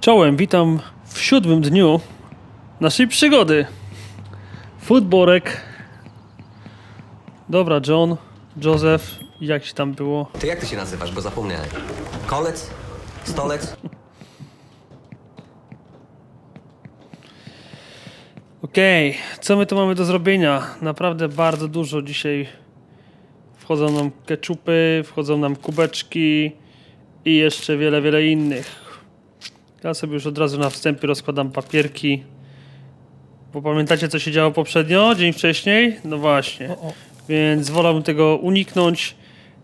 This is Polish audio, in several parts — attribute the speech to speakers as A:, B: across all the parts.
A: Czołem, witam w siódmym dniu naszej przygody. Foodborek. Dobra, John, Joseph, jak się tam było?
B: Ty jak ty się nazywasz, bo zapomniałem. Kolec? Stolec?
A: Okej, co my tu mamy do zrobienia? Naprawdę bardzo dużo dzisiaj. Wchodzą nam keczupy, wchodzą nam kubeczki i jeszcze wiele, wiele innych. Ja sobie już od razu na wstępie rozkładam papierki. Bo pamiętacie, co się działo poprzednio, dzień wcześniej? No właśnie. Więc wolałbym tego uniknąć,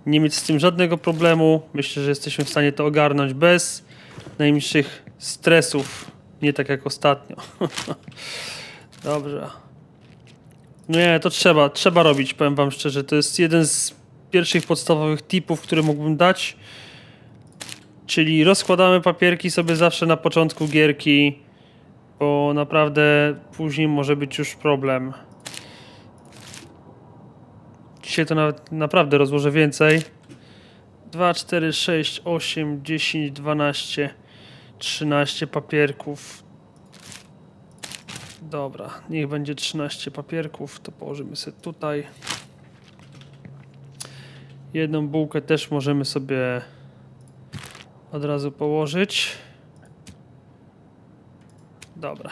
A: nie mieć z tym żadnego problemu. Myślę, że jesteśmy w stanie to ogarnąć bez najmniejszych stresów. Nie tak jak ostatnio. Dobrze. Nie, to trzeba, trzeba robić, powiem wam szczerze. To jest jeden z pierwszych podstawowych tipów, które mógłbym dać. Czyli rozkładamy papierki sobie zawsze na początku gierki, bo naprawdę później może być już problem. Dzisiaj to nawet naprawdę rozłożę więcej. 2, 4, 6, 8, 10, 12, 13 papierków. Dobra, niech będzie 13 papierków, to położymy sobie tutaj. Jedną bułkę też możemy sobie od razu położyć. Dobra.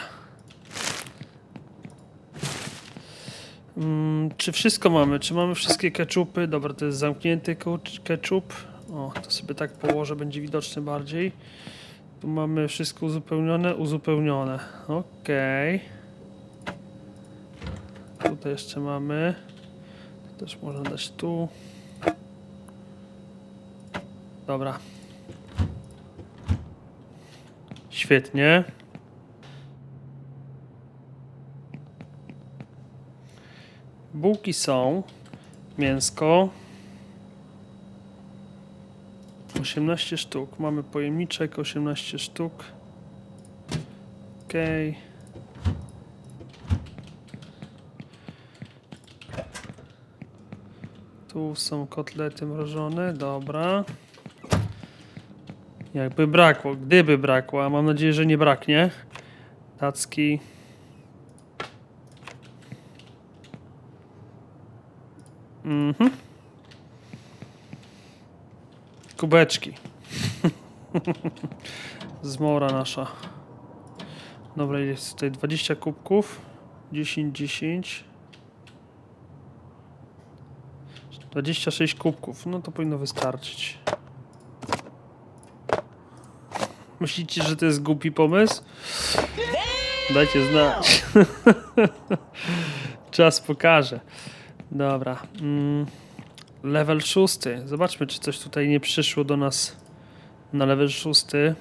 A: Mm, czy wszystko mamy? Czy mamy wszystkie keczupy? Dobra, to jest zamknięty keczup. O, to sobie tak położę, będzie widoczny bardziej. Tu mamy wszystko uzupełnione, uzupełnione. Okej. Tutaj jeszcze mamy. To też można dać tu. Dobra. Świetnie. Bułki są. Mięsko. 18 sztuk. Mamy pojemniczek 18 sztuk. Okej. Tu są kotlety mrożone, dobra. Jakby brakło, gdyby brakło, a mam nadzieję, że nie braknie. Tacki. Mhm. Kubeczki. Zmora nasza. Dobra, jest tutaj 20 kubków. 10, 10. 26 kubków. No to powinno wystarczyć. Myślicie, że to jest głupi pomysł? Dajcie znać. Czas pokaże. Dobra. Mm, level szósty. Zobaczmy, czy coś tutaj nie przyszło do nas na level szósty.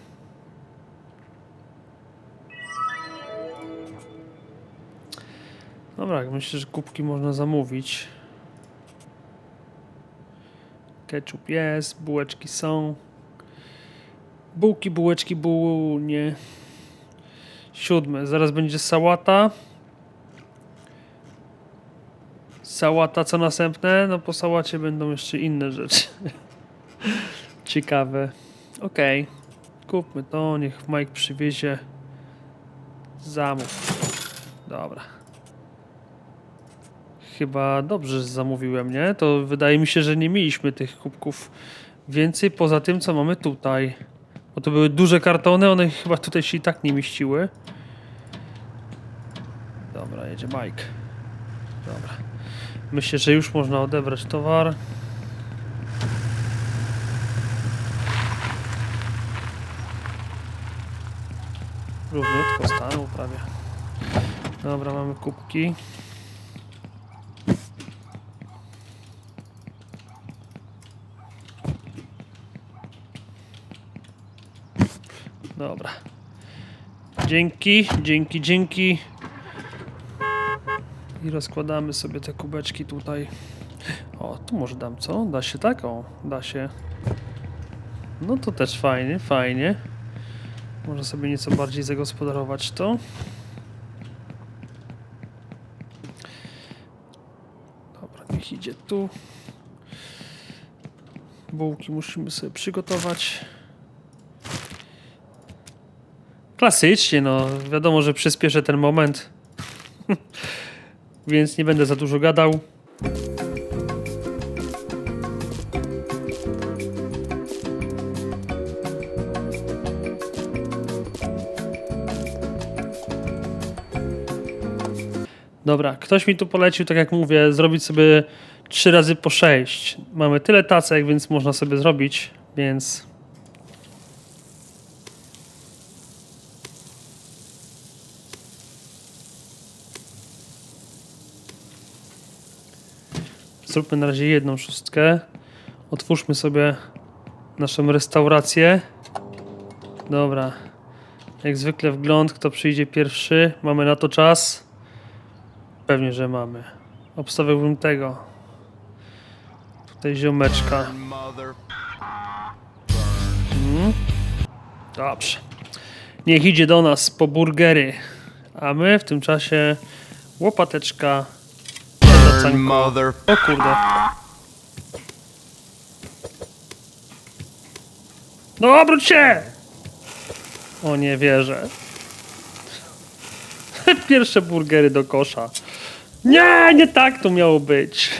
A: Dobra, myślę, że kubki można zamówić. Ketchup jest, bułeczki są. Bułki, bułeczki, buł, nie. Siódme, zaraz będzie sałata. Sałata, co następne? No po sałacie będą jeszcze inne rzeczy. Ciekawe. Okej. Kupmy to, niech Mike przywiezie. Zamów. Dobra. Chyba dobrze zamówiłem, nie? To wydaje mi się, że nie mieliśmy tych kubków więcej poza tym, co mamy tutaj. Bo to były duże kartony, one chyba tutaj się i tak nie mieściły. Dobra, jedzie Mike. Dobra. Myślę, że już można odebrać towar. Równiutko stanął prawie. Dobra, mamy kubki. Dobra. Dzięki, dzięki, dzięki. I rozkładamy sobie te kubeczki tutaj. O, tu może dam co? Da się tak? O, da się. No to też fajnie, fajnie. Można sobie nieco bardziej zagospodarować to. Dobra, niech idzie tu. Bułki musimy sobie przygotować. Klasycznie, no. Wiadomo, że przyspieszę ten moment. Więc nie będę za dużo gadał. Dobra, ktoś mi tu polecił, tak jak mówię, zrobić sobie 3 razy po 6. Mamy tyle tacek, więc można sobie zrobić, więc Zróbmy na razie jedną szóstkę. Otwórzmy sobie naszą restaurację. Dobra. Jak zwykle wgląd, kto przyjdzie pierwszy. Mamy na to czas. Pewnie, że mamy. Obstawiałbym tego. Tutaj ziomeczka. Mhm. Dobrze. Niech idzie do nas po burgery. A my w tym czasie łopateczka. O kurde. No obróć się! O nie wierzę. Pierwsze burgery do kosza. Nie, nie tak to miało być.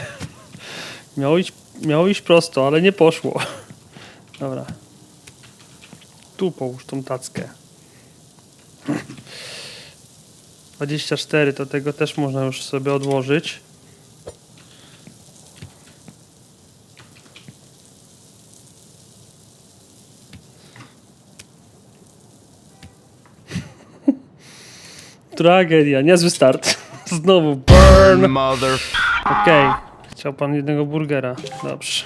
A: Miało iść, miało iść prosto, ale nie poszło. Dobra. Tu połóż tą tackę. 24, to tego też można już sobie odłożyć. Tragedia, niezły start. Znowu burn.
C: Mother.
A: Okej, chciał pan jednego burgera. Dobrze.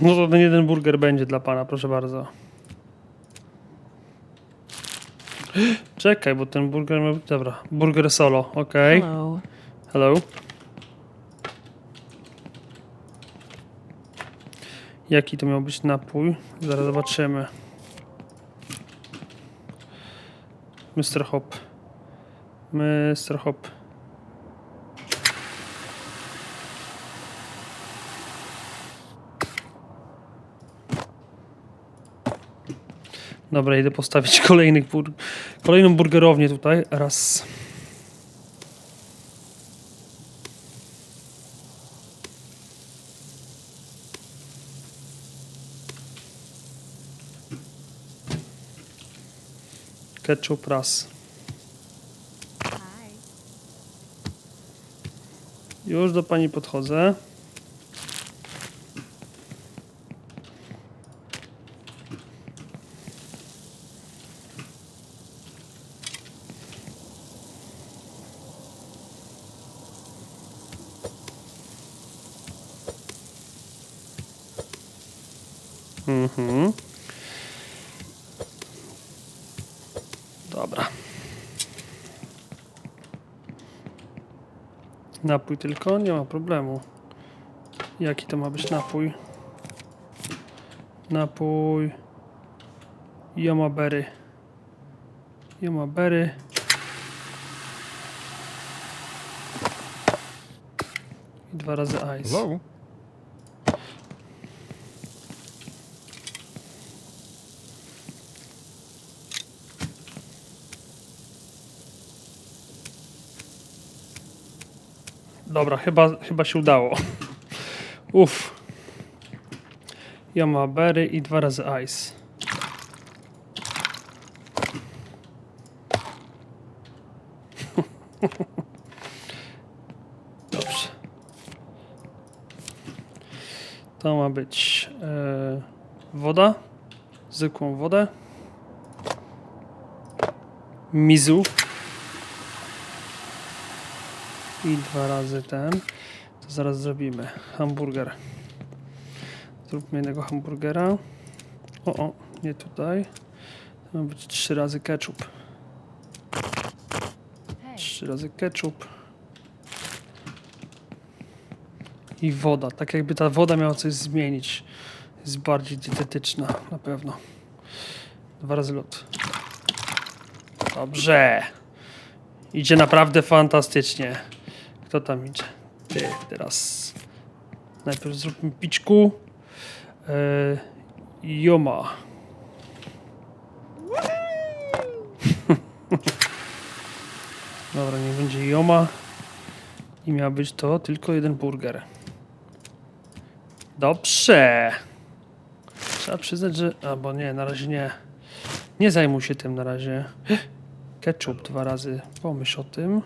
A: No to ten jeden burger będzie dla pana, proszę bardzo. Czekaj, bo ten burger być... Dobra, burger solo, okej.
D: Hello.
A: Hello. Jaki to miał być napój? Zaraz zobaczymy. Mr. Hop. Mr. Hop. Dobra, idę postawić kolejnych bur kolejną burgerownię tutaj. Raz. Ketchup raz. Już do pani podchodzę. Mhm. Dobra. Napój tylko? Nie ma problemu. Jaki to ma być napój? Napój... Yomaberry. Yomaberry. I dwa razy ice.
C: Hello.
A: Dobra, chyba, chyba się udało. Uff. Yomaberry i dwa razy ice. Dobrze. To ma być e, woda. Zwykłą wodę. Mizu. I dwa razy ten. To zaraz zrobimy. Hamburger. Zróbmy jednego hamburgera. O, o, nie tutaj. To ma być trzy razy ketchup. Trzy razy ketchup. I woda. Tak jakby ta woda miała coś zmienić. Jest bardziej dietetyczna na pewno. Dwa razy lód. Dobrze. Idzie naprawdę fantastycznie. Kto tam idzie? Ty, teraz. Najpierw zróbmy piczku. Yy, Joma. Dobra, nie będzie Joma. I miał być to tylko jeden burger. Dobrze. Trzeba przyznać, że... Albo nie, na razie nie. Nie zajmuj się tym na razie. Ketchup dwa razy. Pomyśl o tym.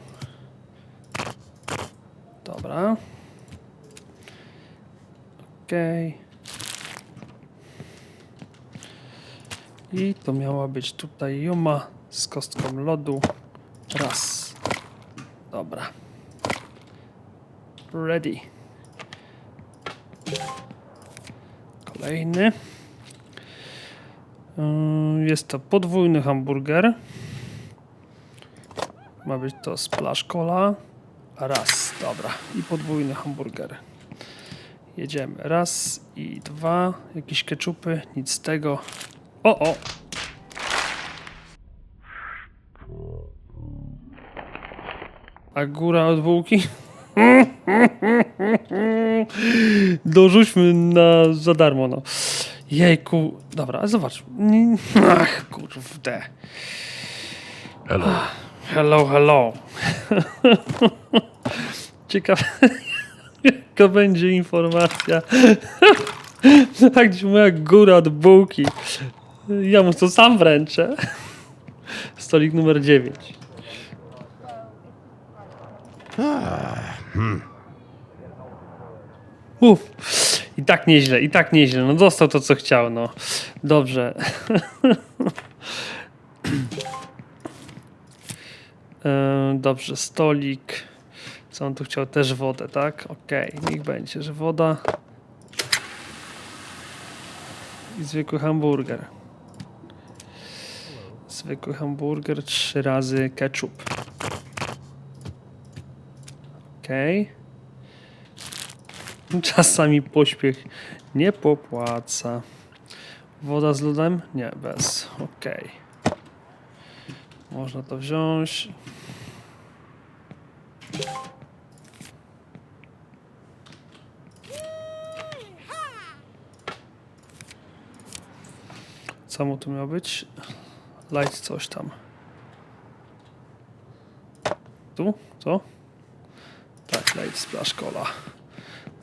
A: Dobra. Okej. I to miała być tutaj Juma z kostką lodu. Raz. Dobra. Ready. Kolejny. Yy, Jest to podwójny hamburger. Ma być to splash cola. Raz, dobra. I podwójny hamburger. Jedziemy. Raz i dwa. Jakieś keczupy. Nic z tego. O, o! A góra od bułki? Dorzućmy na za darmo, no. Jejku. Dobra, zobacz. Ach, kurde.
C: Hello.
A: Hello, hello. Ciekawe, jaka będzie informacja. Tak gdzieś moja góra od bułki. Ja mu to sam wręczę. Stolik numer 9. Uff. I tak nieźle, i tak nieźle. No dostał to, co chciał, no. Dobrze. E, Dobrze, stolik. Co on tu chciał? Też wodę, tak? Okej, niech będzie, że woda. I zwykły hamburger. Zwykły hamburger, trzy razy ketchup. Okej. Czasami pośpiech nie popłaca. Woda z lodem? Nie, bez. Okej. Można to wziąć. Co mu tu miał być? Light coś tam. Tu? Co? Tak, light splash cola.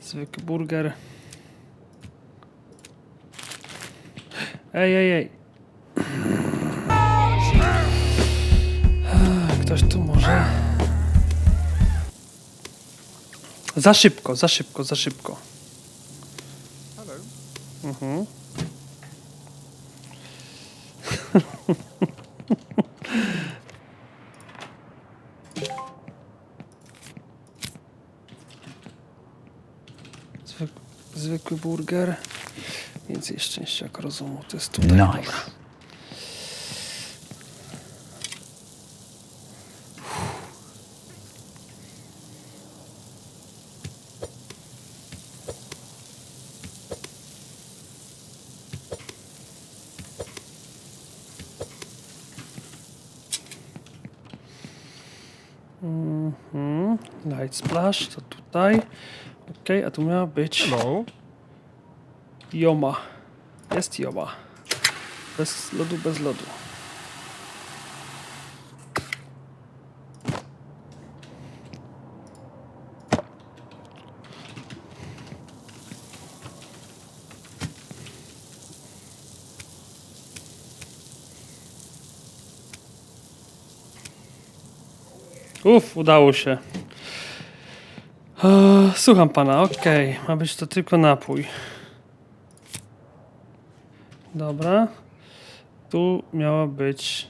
A: Zwykły burger. Ej, ej, ej. Ktoś tu może. Za szybko, za szybko, za szybko. Mhm. Zwykły burger. Więcej szczęścia, jak rozumu. To jest tutaj. Dobra. Mhm. Light splash, to tutaj. Ok, a tu miała być
C: Hello.
A: Joma. Jest Joma. Bez lodu, bez lodu. Uf, udało się. Słucham pana, okej. Ma być to tylko napój. Dobra. Tu miała być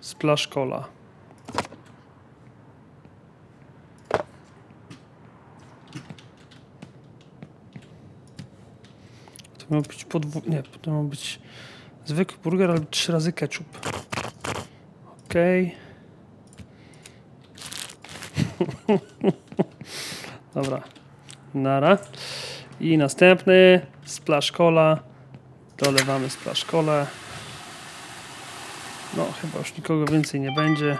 A: splash cola. To miał być podwó... Nie, to miał być zwykły burger, ale trzy razy ketchup. Okej. Dobra. Nara. I następny. Splash Cola. Dolewamy Splash Cola. No, chyba już nikogo więcej nie będzie.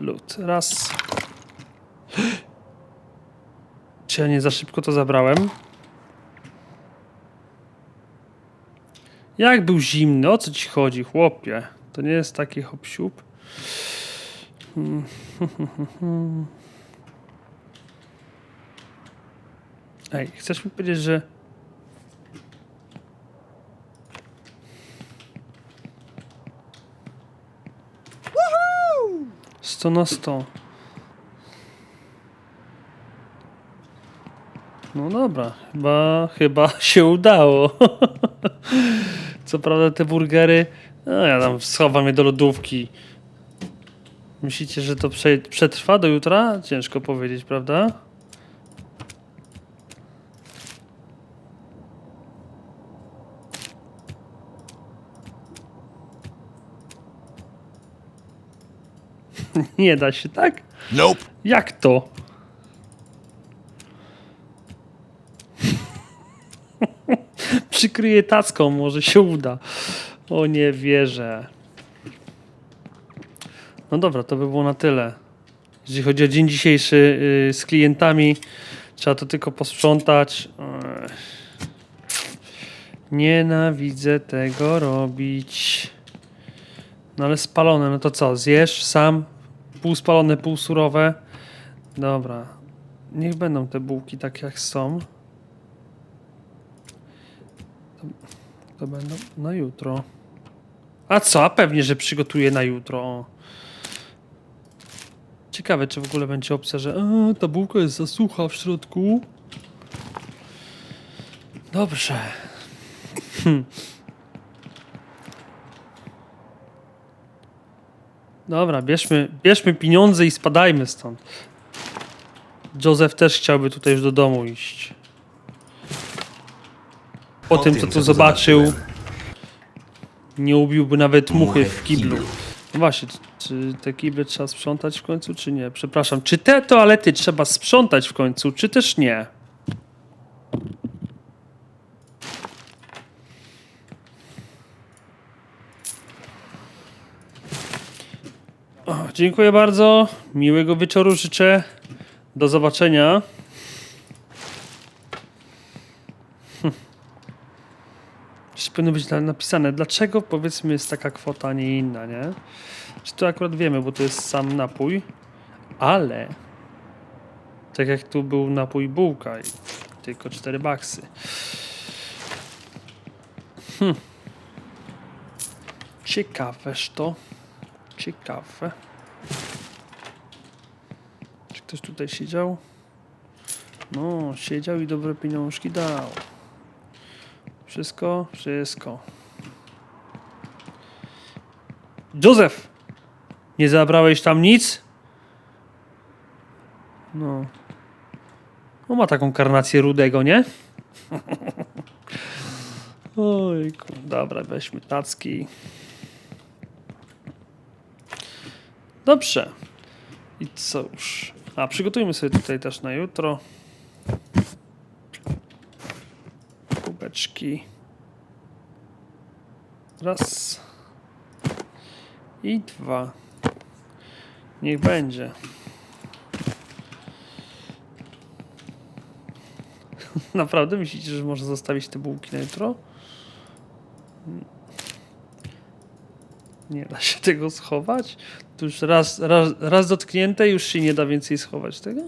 A: Lód. Raz. Czy ja nie za szybko to zabrałem? Jak był zimny? O co ci chodzi, chłopie? To nie jest taki hop -siup. Ej, chcesz mi powiedzieć, że... Sto na sto. No dobra, chyba, chyba się udało. Co prawda te burgery, no ja tam schowam je do lodówki. Myślicie, że to prze, przetrwa do jutra? Ciężko powiedzieć, prawda? Nie da się, tak?
C: Nope.
A: Jak to? Przykryję tacką, może się uda. O nie wierzę. No dobra, to by było na tyle. Jeśli chodzi o dzień dzisiejszy yy, z klientami, trzeba to tylko posprzątać. Nienawidzę tego robić. No ale spalone, no to co? Zjesz sam? Pół spalone, pół surowe. Dobra. Niech będą te bułki tak jak są. To, to będą na jutro. A co? A pewnie, że przygotuję na jutro. O. Ciekawe, czy w ogóle będzie opcja, że a, ta bułka jest za sucha w środku. Dobrze. Hm. Dobra, bierzmy, bierzmy pieniądze i spadajmy stąd. Józef też chciałby tutaj już do domu iść. Po tym, co tu zobaczył, nie ubiłby nawet muchy w kiblu. No właśnie, czy te kible trzeba sprzątać w końcu, czy nie? Przepraszam, czy te toalety trzeba sprzątać w końcu, czy też nie? O, dziękuję bardzo. Miłego wieczoru życzę. Do zobaczenia. Hm. Powinno być na- napisane, dlaczego powiedzmy jest taka kwota, a nie inna, nie? Czy to akurat wiemy, bo to jest sam napój, ale tak jak tu był napój bułka i tylko 4 baksy. Hm. Ciekaweż to. Ciekawe. Czy ktoś tutaj siedział? No, siedział i dobre pieniążki dał. Wszystko? Wszystko. Józef! Nie zabrałeś tam nic? No. No ma taką karnację rudego, nie? Ojku, dobra, weźmy tacki. Dobrze. I co już? A, przygotujmy sobie tutaj też na jutro. Kubeczki. Raz. I dwa. Niech będzie. Naprawdę myślicie, że można zostawić te bułki na jutro? Nie da się tego schować? To już raz, raz, raz dotknięte, już się nie da więcej schować tego?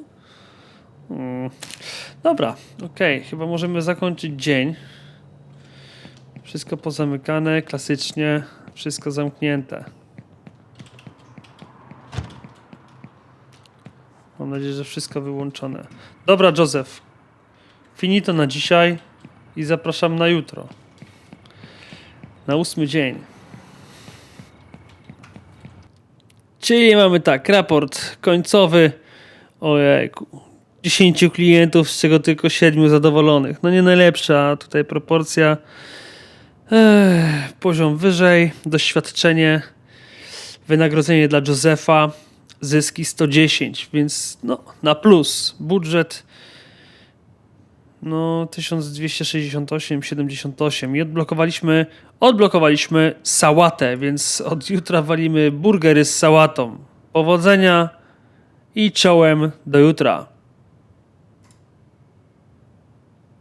A: Hmm. Dobra, okej, chyba możemy zakończyć dzień. Wszystko pozamykane, klasycznie, wszystko zamknięte. Mam nadzieję, że wszystko wyłączone. Dobra, Józef. Finito na dzisiaj i zapraszam na jutro. Na ósmy dzień. Czyli mamy tak, raport końcowy. Ojejku. 10 klientów, z czego tylko 7 zadowolonych. No nie najlepsza tutaj proporcja. Ech, poziom wyżej, doświadczenie, wynagrodzenie dla Józefa, zyski 110, więc no na plus. Budżet no 1268,78 i odblokowaliśmy, odblokowaliśmy sałatę, więc od jutra walimy burgery z sałatą. Powodzenia i czołem do jutra.